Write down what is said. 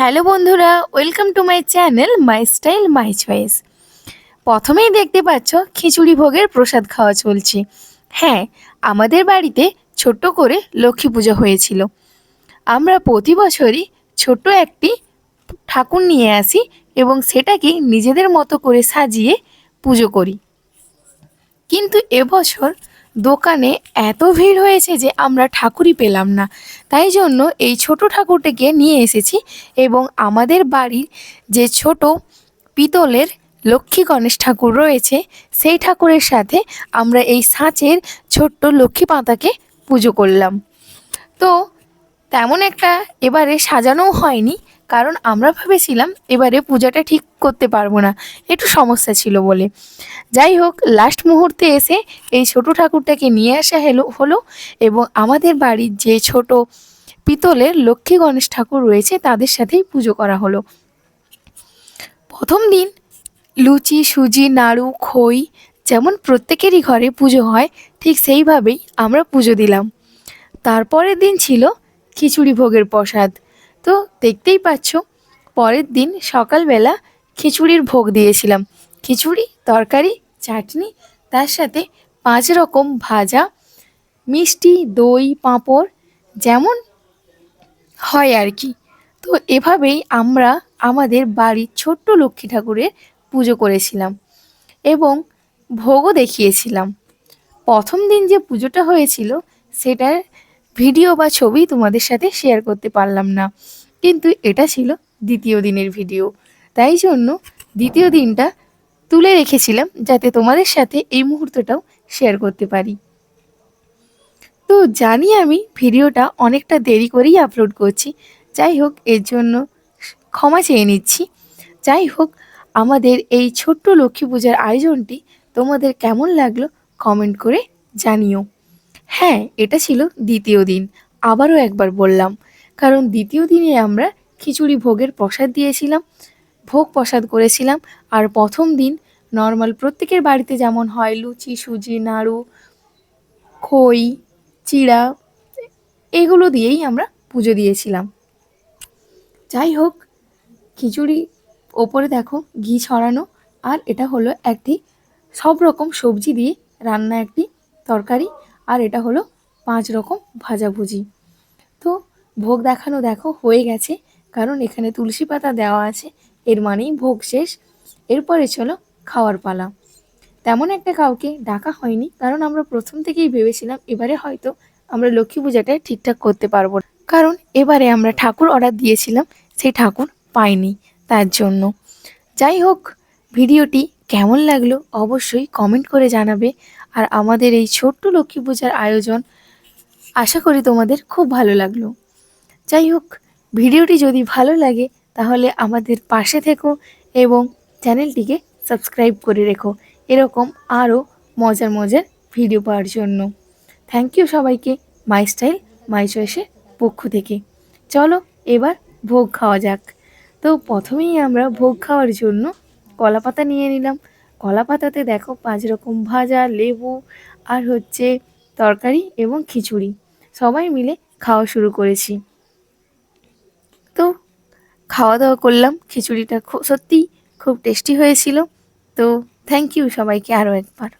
Hello বন্ধুরা, welcome to my channel, my style, my choice. প্রথমেই দেখতে পাচ্ছ খিচুড়ি ভোগের প্রসাদ খাওয়া চলছে। হ্যাঁ আমাদের বাড়িতে ছোট্ট করে লক্ষ্মী পুজো হয়েছিল। আমরা প্রতি বছরই ছোট্ট একটি ঠাকুর নিয়ে আসি এবং সেটাকে নিজেদের মতো করে সাজিয়ে পুজো করি। কিন্তু এবছর দোকানে এত ভিড় হয়েছে যে আমরা ঠাকুরই পেলাম না। তাই জন্য এই ছোট ঠাকুরটিকে নিয়ে এসেছি এবং আমাদের বাড়ির যে ছোট পিতলের লক্ষ্মী গণেশ ঠাকুর রয়েছে, সেই ঠাকুরের সাথে আমরা এই সাঁচের ছোট্ট লক্ষ্মী পাতাকে পুজো করলাম। তো তেমন একটা এবারে সাজানোও হয়নি, কারণ আমরা ভেবেছিলাম এবারে পূজাটা ঠিক করতে পারব না। একটু সমস্যা ছিল বলে। যাই হোক লাস্ট মুহূর্তে এসে এই ছোট ঠাকুরটাকে নিয়ে আসা হলো হলো এবং আমাদের বাড়ির যে ছোট পিতলের লক্ষ্মী গণেশ ঠাকুর রয়েছে, তাদের সাথেই পুজো করা হলো। প্রথম দিন লুচি, সুজি, নাড়ু, খই যেমন প্রত্যেকেরই ঘরে পুজো হয়, ঠিক সেইভাবেই আমরা পুজো দিলাম। তারপরের দিন ছিল খিচুড়ি ভোগের প্রসাদ। তো দেখতেই পাচ্ছ, পরের দিন সকালবেলা খিচুড়ির ভোগ দিয়েছিলাম। খিচুড়ি, তরকারি, চাটনি, তার সাথে পাঁচ রকম ভাজা, মিষ্টি, দই, পাঁপড়, যেমন হয় আর কি। তো এভাবেই আমরা আমাদের বাড়ির ছোট্ট লক্ষ্মী ঠাকুরের পুজো করেছিলাম এবং ভোগও দেখিয়েছিলাম। প্রথম দিন যে পুজোটা হয়েছিল, সেটার ভিডিও বা ছবি তোমাদের সাথে শেয়ার করতে পারলাম না। কিন্তু এটা ছিল দ্বিতীয় দিনের ভিডিও। তাই জন্য দ্বিতীয় দিনটা তুলে রেখেছিলাম যাতে তোমাদের সাথে এই মুহূর্তটাও শেয়ার করতে পারি। তো জানি আমি ভিডিওটা অনেকটা দেরি করেই আপলোড করছি। যাই হোক, এর জন্য ক্ষমা চেয়ে নিচ্ছি। যাই হোক, আমাদের এই ছোট্ট লক্ষ্মী পূজার আয়োজনটি তোমাদের কেমন লাগল কমেন্ট করে জানিও। হ্যাঁ এটা ছিল দ্বিতীয় দিন, আবারও একবার বললাম। কারণ দ্বিতীয় দিনে আমরা খিচুড়ি ভোগের প্রসাদ দিয়েছিলাম। ভোগ প্রসাদ করেছিলাম। আর প্রথম দিন নর্মাল প্রত্যেকের বাড়িতে যেমন হয় লুচি, সুজি, নাড়ু, খই, চিড়া, এগুলো দিয়েই আমরা পুজো দিয়েছিলাম। যাই হোক, খিচুড়ি ওপরে দেখো ঘি ছড়ানো, আর এটা হলো একটি সব রকম সবজি দিয়ে রান্না একটি তরকারি, আর এটা হলো পাঁচ রকম ভাজাভুজি তো ভোগ দেখানো দেখো হয়ে গেছে, কারণ এখানে তুলসী পাতা দেওয়া আছে এর মানেই ভোগ শেষ। এরপরে চলো খাওয়ার পালা। তেমন একটা কাউকে ডাকা হয়নি, কারণ আমরা প্রথম থেকেই ভেবেছিলাম এবারে হয়তো আমরা লক্ষ্মী পূজাটা ঠিকঠাক করতে পারব কারণ এবারে আমরা ঠাকুর অর্ডার দিয়েছিলাম সেই ঠাকুর পাইনি তার জন্য। যাই হোক, ভিডিওটি কেমন লাগল অবশ্যই কমেন্ট করে জানাবে। আর আমাদের এই ছোট্ট লক্ষ্মী পূজার আয়োজন আশা করি তোমাদের খুব ভালো লাগল। যাই হোক, ভিডিওটি যদি ভালো লাগে তাহলে আমাদের পাশে থেকো এবং চ্যানেলটিকে সাবস্ক্রাইব করে রেখো। এরকম আরও মজার মজার ভিডিও পাওয়ার জন্য। থ্যাংক ইউ সবাইকে মাই স্টাইল মাই চয়েসের পক্ষ থেকে। চলো এবার ভোগ খাওয়া যাক। তো প্রথমেই আমরা ভোগ খাওয়ার জন্য কলা পাতা নিয়ে নিলাম। কলা পাতাতে দেখো পাঁচ রকম ভাজা, লেবু আর হচ্ছে তরকারি এবং খিচুড়ি। সবাই মিলে খাওয়া শুরু করেছি। খাওয়া দাওয়া করলাম খিচুড়িটা সত্যি খুব টেস্টি হয়েছিল। তো থ্যাংক ইউ সবাইকে আরও একবার।